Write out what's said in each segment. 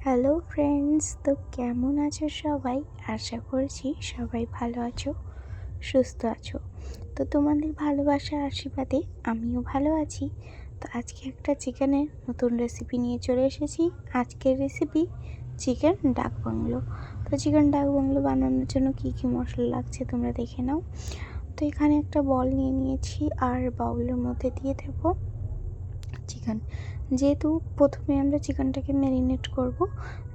Hello friends, তো কেমন আছো সবাই? আশা করছি সবাই ভালো আছো, সুস্থ আছো। তো তোমাদের ভালোবাসার আশীর্বাদে আমিও ভালো আছি। তো আজকে একটা চিকেনের নতুন রেসিপি নিয়ে চলে এসেছি। আজকের রেসিপি চিকেন ডাক বাংলো। তো চিকেন ডাক বাংলো বানানোর জন্য কী কী মশলা লাগছে তোমরা দেখে নাও। তো এখানে একটা বল নিয়ে নিয়েছি আর বাউলের মধ্যে দিয়ে দেবো। চিকেন যেহেতু প্রথমে আমরা চিকেনটাকে ম্যারিনেট করব,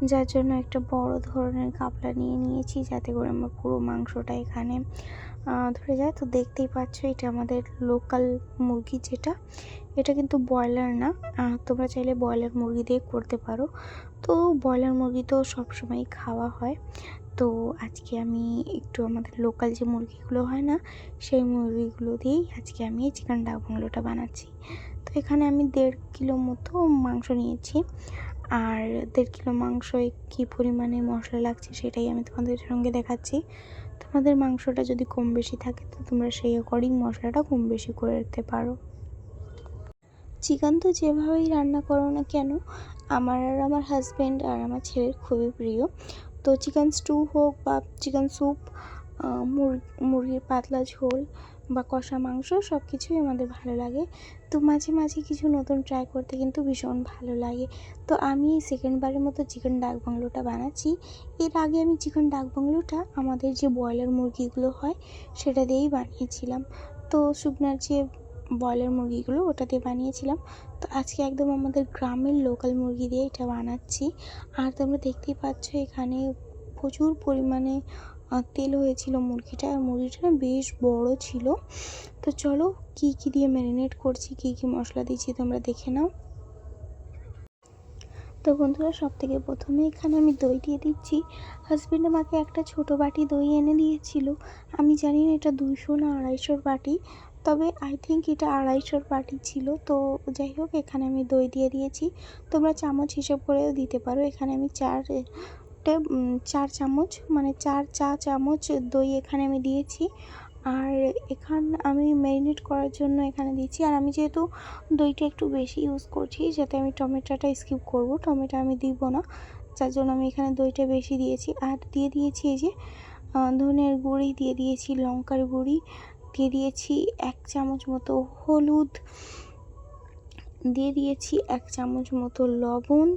যার জন্য একটা বড় ধরনের গামলা নিয়ে নিয়েছি, যাতে করে আমার পুরো মাংসটা এখানে ধরে যায়। তো দেখতেই পাচ্ছ এটা আমাদের লোকাল মুরগি যেটা। এটা কিন্তু ব্রয়লার না। তোমরা চাইলে ব্রয়লার মুরগি দিয়ে করতে পারো। তো ব্রয়লার মুরগি তো সবসময় খাওয়া হয়। তো আজকে আমি একটু আমাদের লোকাল যে মুরগিগুলো হয় না, সেই মুরগিগুলো দিয়েই আজকে আমি চিকেন ডাক বাংলোটা বানাচ্ছি। তো এখানে আমি দেড় কিলো মতো মাংস নিয়েছি। আর দেড় কিলো মাংসয় কী পরিমাণে মশলা লাগছে সেটাই আমি তোমাদের সঙ্গে দেখাচ্ছি। তোমাদের মাংসটা যদি কম বেশি থাকে তো তোমরা সেই অ্যাকর্ডিং মশলাটা কম বেশি করে দিতে পারো। চিকেন তো যেভাবেই রান্না করো না কেন, আমার আর আমার হাজব্যান্ড আর আমার ছেলের খুবই প্রিয়। তো চিকেন স্টু হোক বা চিকেন স্যুপ মুরগির পাতলা ঝোল বা কষা মাংস সব কিছুই আমাদের ভালো লাগে। তো মাঝে মাঝে কিছু নতুন ট্রাই করতে কিন্তু ভীষণ ভালো লাগে। তো আমি এই সেকেন্ডবারের মতো চিকেন ডাক বাংলোটা বানাচ্ছি। এর আগে আমি চিকেন ডাক বাংলোটা আমাদের যে ব্রয়লার মুরগিগুলো হয়, সেটা দিয়েই বানিয়েছিলাম। তো শুকনার যে ব্রয়লার মুরগিগুলো ওটা দিয়ে বানিয়েছিলাম। তো আজকে একদম আমাদের গ্রামের লোকাল মুরগি দিয়ে এটা বানাচ্ছি। আর তোমরা দেখতেই পাচ্ছ এখানে প্রচুর পরিমাণে তেল হয়েছিল মুরগিটা। আর মুরগিটা না বেশ বড় ছিল। তো চলো কি কি দিয়ে ম্যারিনেট করছি, কি কি মশলা দিচ্ছি তোমরা দেখে নাও। তো বন্ধুরা সব থেকে প্রথমে এখানে আমি দই দিয়ে দিচ্ছি। হাজব্যান্ড আমাকে একটা ছোট বাটি দই এনে দিয়েছিল। আমি জানি না এটা দুইশো না আড়াইশোর বাটি। তবে আই থিঙ্ক এটা আড়াইশোর বাটি ছিল, তো যাই হোক এখানে আমি দই দিয়ে দিয়েছি। তোমরা চামচ হিসেব করেও দিতে পারো, এখানে আমি চার চার চামচ মানে চার চা চামচ দই এখানে আমি দিয়েছি। আর এখান, আমি ম্যারিনেট করার জন্য এখানে দিচ্ছি আর আমি যেহেতু দইটা একটু বেশি ইউজ করছি, যাতে আমি টমেটোটা স্কিপ করব, টমেটো আমি দিব না। যার জন্য আমি এখানে দইটা বেশি দিয়েছি। আর দিয়ে দিয়েছি এই যে ধনের গুঁড়ি, দিয়ে দিয়েছি লঙ্কার গুঁড়ি দিয়ে দিয়েছি এক চামচ মতো হলুদ, দিয়ে দিয়েছি এক চামচ মতো লবণ,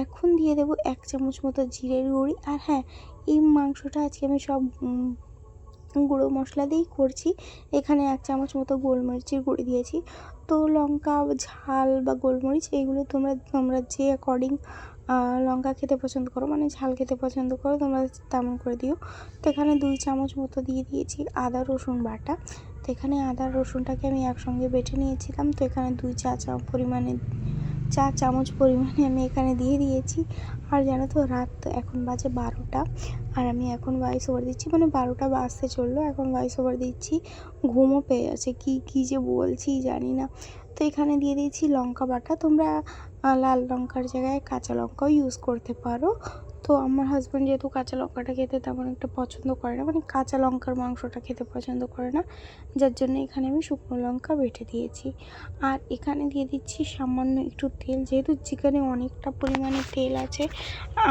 এখন দিয়ে দেবো এক চামচ মতো জিরের গুঁড়ি। আর হ্যাঁ এই মাংসটা আজকে আমি সব গুঁড়ো মশলা দিয়েই করছি। এখানে এক চামচ মতো গোলমরিচের গুঁড়ি দিয়েছি। তো লঙ্কা, ঝাল বা গোলমরিচ, এইগুলো তোমরা তোমরা যে অ্যাকর্ডিং লঙ্কা খেতে পছন্দ করো মানে ঝাল খেতে পছন্দ করো, তোমরা তেমন করে দিও। তো এখানে দুই চামচ মতো দিয়ে দিয়েছি আদা, রসুন বাটা। তো এখানে আদা রসুনটাকে আমি একসঙ্গে বেটে নিয়েছিলাম। তো এখানে দুই চা চা পরিমাণে, চা চামচ পরিমাণে আমি এখানে দিয়ে দিয়েছি। আর জানো তো, রাত এখন বাজে বারোটা। আর আমি এখন ভয়েস ওভার দিচ্ছি মানে বারোটা বাজতে চলল, এখন ভয়েস ওভার দিচ্ছি। ঘুমও পেয়ে যাচ্ছে, কী কী যে বলছি জানি না। তো এখানে দিয়ে দিয়েছি লঙ্কা বাটা। তোমরা লাল লঙ্কার জায়গায় কাঁচা লঙ্কাও ইউজ করতে পারো। তো আমার হাজব্যান্ড যেহেতু কাঁচা লঙ্কাটা খেতে তেমন একটা পছন্দ করে না মানে কাঁচা লঙ্কার মাংসটা খেতে পছন্দ করে না, যার জন্য এখানে আমি শুকনো লঙ্কা বেটে দিয়েছি। আর এখানে দিয়ে দিচ্ছি সামান্য একটু তেল, যেহেতু চিকেনে অনেকটা পরিমাণে তেল আছে,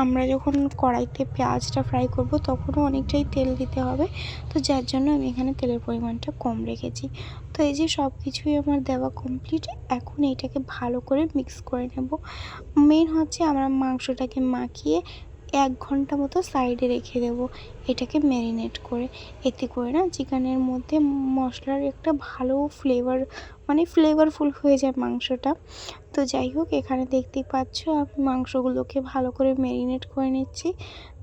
আমরা যখন কড়াইতে পেঁয়াজটা ফ্রাই করব তখনও অনেকটাই তেল দিতে হবে, তো যার জন্য আমি এখানে তেলের পরিমাণটা কম রেখেছি। তো এই যে সব কিছুই আমার দেওয়া কমপ্লিট এখন এইটাকে ভালো করে মিক্স করে নেব। মেন হচ্ছে আমরা মাংসটাকে মাখিয়ে এক ঘণ্টা মতো সাইডে রেখে দেব। এটাকে ম্যারিনেট করে। এতে করে না চিকেনের মধ্যে মশলার একটা ভালো ফ্লেভার মানে ফ্লেভারফুল হয়ে যায় মাংসটা। তো যাই হোক, এখানে দেখতেই পাচ্ছ আমি মাংসগুলোকে ভালো করে ম্যারিনেট করে নিচ্ছি।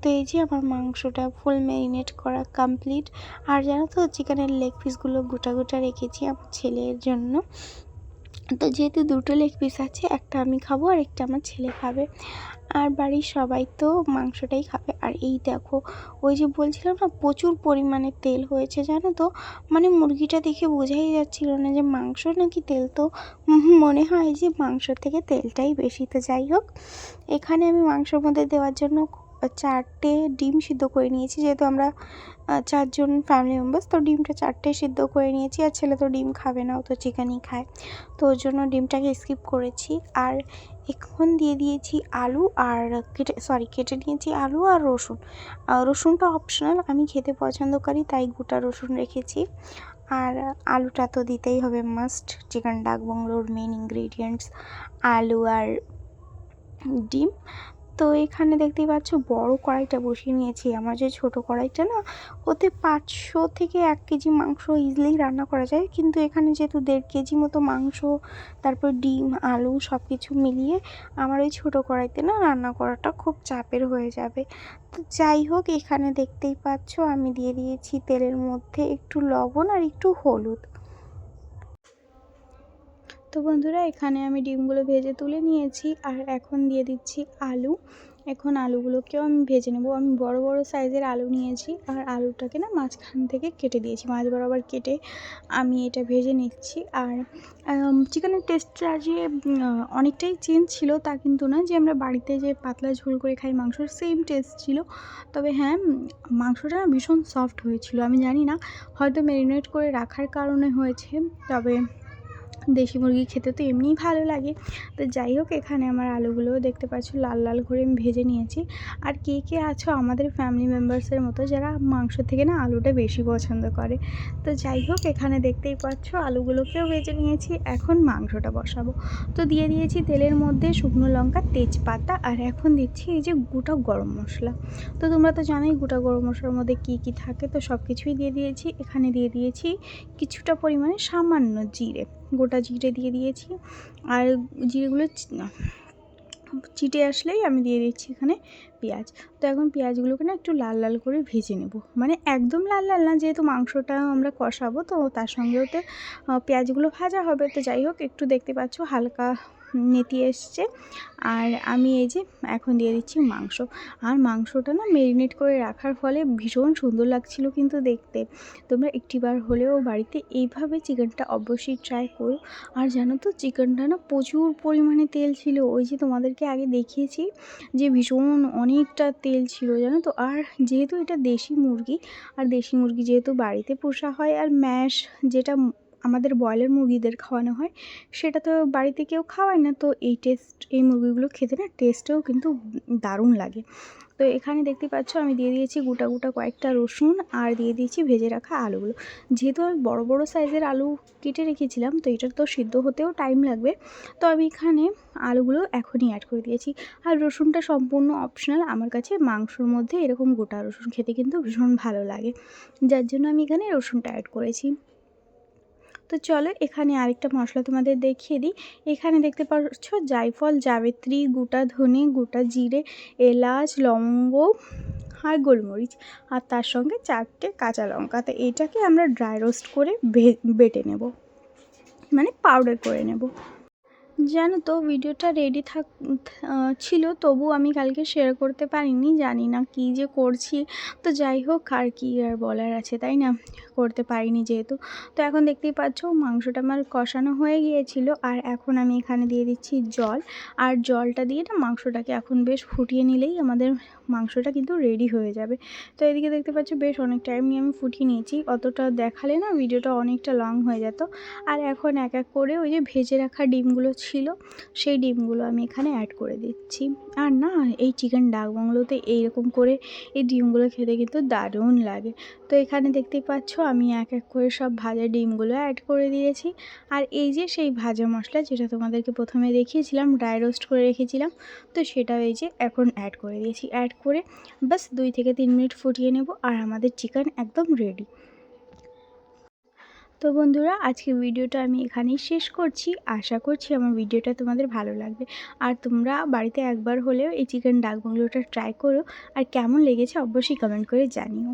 তো এই যে আমার মাংসটা ফুল ম্যারিনেট করা কমপ্লিট আর জানো তো চিকেনের লেগ পিসগুলো গোটা গোটা রেখেছি আমার ছেলের জন্য। তো যেহেতু দুটো লেগ পিস আছে, একটা আমি খাব আর একটা আমার ছেলে খাবে। আর বাড়ির সবাই তো মাংসটাই খাবে। আর এই দেখো, ওই যে বলছিলাম না, প্রচুর পরিমাণে তেল হয়েছে, জানো তো? মানে মুরগিটা দেখে বোঝাই যাচ্ছিল না যে মাংস নাকি তেল তো? মনে হয় যে মাংস থেকে তেলটাই বেশি। তো যাই হোক, এখানে আমি মাংসর মধ্যে দেওয়ার জন্য চারটে ডিম সিদ্ধ করে নিয়েছি, যেহেতু আমরা চারজন ফ্যামিলি মেম্বার্স তো ডিমটা চারটে সিদ্ধ করে নিয়েছি, আর ছেলে তো ডিম খাবে না, ও তো চিকেনই খায়। তো ওর জন্য ডিমটাকে স্কিপ করেছি, আর এখন দিয়ে দিয়েছি আলু আর কেটে সরি কেটে নিয়েছি আলু আর রসুন। রসুনটা অপশনাল আমি খেতে পছন্দ করি, তাই গোটা রসুন রেখেছি। আর আলুটা তো দিতেই হবে মাস্ট চিকেন, ডাক, বাংলোর মেন ইনগ্রেডিয়েন্টস আলু আর ডিম। তো এখানে দেখতেই পাচ্ছ বড় কড়াইটা বসিয়ে নিয়েছি। আমার যে ছোট কড়াইটা না, ওতে পাঁচশো থেকে এক কেজি মাংস ইজিলি রান্না করা যায়। কিন্তু এখানে যেহেতু দেড় কেজি মতো মাংস, তারপর ডিম, আলু সব কিছু মিলিয়ে আমার ওই ছোটো কড়াইতে না রান্না করাটা খুব চাপের হয়ে যাবে। তো যাই হোক, এখানে দেখতেই পাচ্ছ আমি দিয়ে দিয়েছি তেলের মধ্যে একটু লবণ আর একটু হলুদ। তো বন্ধুরা, এখানে আমি ডিমগুলো ভেজে তুলে নিয়েছি আর এখন দিয়ে দিচ্ছি আলু। এখন আলুগুলোকেও আমি ভেজে নেব। আমি বড় বড় সাইজের আলু নিয়েছি আর আলুটাকে না মাঝখান থেকে কেটে দিয়েছি, মাঝ বরাবর কেটে আমি এটা ভেজে নিচ্ছি। আর চিকেনের টেস্টটা যে অনেকটাই চেঞ্জ ছিল তা কিন্তু না, যে আমরা বাড়িতে যে পাতলা ঝোল করে খাই, মাংসর সেম টেস্ট ছিল। তবে হ্যাঁ মাংসটা ভীষণ সফট হয়েছিল। আমি জানি না, হয়তো ম্যারিনেট করে রাখার কারণে হয়েছে, তবে দেশি মুরগি খেতে তো এমনিই ভালো লাগে। তো যাই হোক, এখানে আমার আলুগুলোও দেখতে পাচ্ছ, লাল লাল করে আমি ভেজে নিয়েছি। আর কে কে আছো আমাদের ফ্যামিলি মেম্বার্সের মতো যারা মাংস থেকে না আলুটা বেশি পছন্দ করে? তো যাই হোক, এখানে দেখতেই পাচ্ছ, আলুগুলোকেও ভেজে নিয়েছি, এখন মাংসটা বসাবো। তো দিয়ে দিয়েছি তেলের মধ্যে শুকনো লঙ্কা, তেজপাতা, আর এখন দিচ্ছি এই যে গোটা গরম মশলা। তো তোমরা তো জানোই গোটা গরম মশলার মধ্যে কী কী থাকে, তো সব কিছুই দিয়ে দিয়েছি। এখানে দিয়ে দিয়েছি কিছুটা পরিমাণে সামান্য জিরে। গোটা জিরে দিয়ে দিয়েছি। আর জিরেগুলো চিটে আসলেই আমি দিয়ে দিচ্ছি এখানে পেঁয়াজ। তো এখন পেঁয়াজগুলোকে না একটু লাল লাল করে ভেজে নেব। মানে একদম লাল লাল না, যেহেতু মাংসটা আমরা কষাবো, তো তার সঙ্গেও তো পেঁয়াজগুলো ভাজা হবে। তো যাই হোক, একটু দেখতে পাচ্ছ হালকা নেতিয়ে এসছে। আর আমি এই যে এখন দিয়ে দিচ্ছি মাংস। আর মাংসটা না মেরিনেট করে রাখার ফলে ভীষণ সুন্দর লাগছিল কিন্তু দেখতে। তোমরা একটিবার হলেও বাড়িতে এইভাবে চিকেনটা অবশ্যই ট্রাই করো। আর জানো তো চিকেনটা না প্রচুর পরিমাণে তেল ছিল। ওই যে তোমাদেরকে আগে দেখিয়েছি যে ভীষণ অনেকটা তেল ছিল, জানো তো? আর যেহেতু এটা দেশি মুরগি, আর দেশি মুরগি যেহেতু বাড়িতে পোষা হয়, আর ম্যাশ যেটা আমাদের ব্রয়লার মুরগিদের খাওয়ানো হয়, সেটা তো বাড়িতে কেউ খাওয়ায় না, তো এই টেস্ট এই মুরগিগুলো খেতে না টেস্টেও কিন্তু দারুণ লাগে। তো এখানে দেখতে পাচ্ছ আমি দিয়ে দিয়েছি গোটা গোটা কয়েকটা রসুন আর দিয়ে দিয়েছি ভেজে রাখা আলুগুলো। যেহেতু আমি বড় বড় সাইজের আলু কেটে রেখেছিলাম, তো এটা তো সিদ্ধ হতেও টাইম লাগবে। তো আমি এখানে আলুগুলো এখনই অ্যাড করে দিয়েছি। আর রসুনটা সম্পূর্ণ অপশনাল আমার কাছে মাংসর মধ্যে এরকম গোটা রসুন খেতে কিন্তু ভীষণ ভালো লাগে। যার জন্য আমি এখানে রসুনটা অ্যাড করেছি। তো চলো এখানে আরেকটা মশলা তোমাদের দেখিয়ে দিই। এখানে দেখতে পাচ্ছ জায়ফল জাবেত্রী গোটা ধনে, গোটা জিরে, এলাচ, লবঙ্গ আর গোলমরিচ। আর তার সঙ্গে চারটে কাঁচা লঙ্কা। তো এটাকে আমরা ড্রাই রোস্ট করে বেটে নেব। মানে পাউডার করে নেব। জানো তো, ভিডিওটা রেডি থাক ছিল তবু আমি কালকে শেয়ার করতে পারিনি, জানি না কী যে করছি। তো যাই হোক, আর কি আর বলার আছে, তাই না? করতে পারিনি যেহেতু। তো এখন দেখতেই পাচ্ছ, মাংসটা আমার কষানো হয়ে গিয়েছিল, আর এখন আমি এখানে দিয়ে দিচ্ছি জল। আর জলটা দিয়ে না মাংসটাকে এখন বেশ ফুটিয়ে নিলেই আমাদের মাংসটা কিন্তু রেডি হয়ে যাবে। তো এদিকে দেখতে পাচ্ছ, বেশ অনেক টাইম নিয়ে আমি ফুটিয়ে নিয়েছি, অতটা দেখালে না ভিডিওটা অনেকটা লং হয়ে যেত। আর এখন এক এক করে ওই যে ভেজে রাখা ডিমগুলো ছিল, সেই ডিমগুলো আমি এখানে অ্যাড করে দিচ্ছি। আর না, এই চিকেন ডাক বাংলোতে এইরকম করে এই ডিমগুলো খেতে কিন্তু দারুণ লাগে। তো এখানে দেখতেই পাচ্ছ, আমি এক এক করে সব ভাজা ডিমগুলো অ্যাড করে দিয়েছি। আর এই যে সেই ভাজা মশলা যেটা তোমাদেরকে প্রথমে দেখিয়েছিলাম ড্রাই রোস্ট করে রেখেছিলাম, তো সেটাও এই যে এখন অ্যাড করে দিয়েছি। অ্যাড করে বাস দুই থেকে তিন মিনিট ফুটিয়ে নেব, আর আমাদের চিকেন একদম রেডি তো বন্ধুরা আজকে ভিডিওটা আমি এখানেই শেষ করছি। আশা করছি আমার ভিডিওটা তোমাদের ভালো লাগবে। আর তোমরা বাড়িতে একবার হলেও এই চিকেন ডাকবাংলোটা ট্রাই করো। আর কেমন লেগেছে অবশ্যই কমেন্ট করে জানিও।